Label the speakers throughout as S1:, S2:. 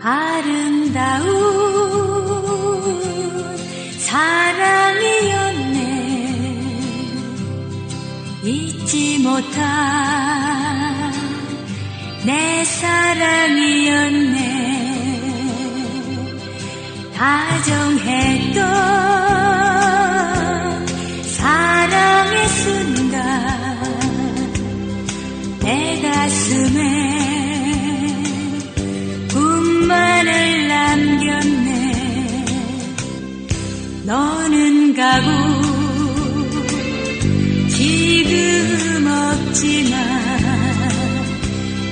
S1: 아름다운 사랑이었네. 잊지 못할 내 사랑이었네. 다정했던 사랑의 순간 내 가슴에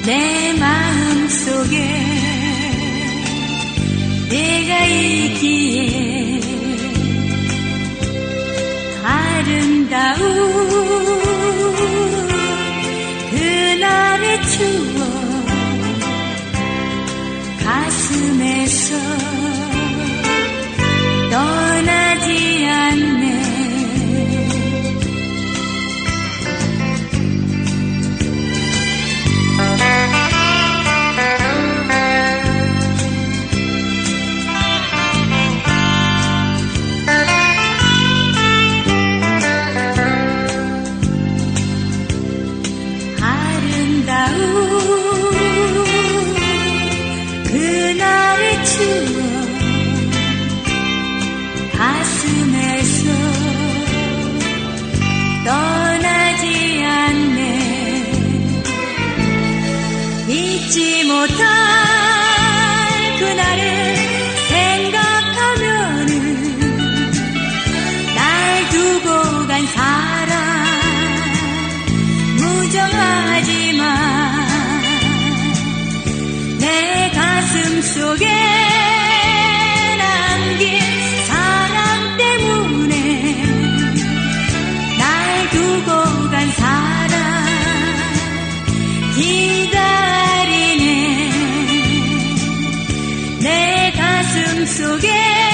S1: 내 마음 속에 내가 있기에 아름다운 그날의 추억 가슴에서 잊지 못할 그날을 생각하면은 날 두고 간 사랑 무정하지만 내 가슴 속에 남긴 가슴 속에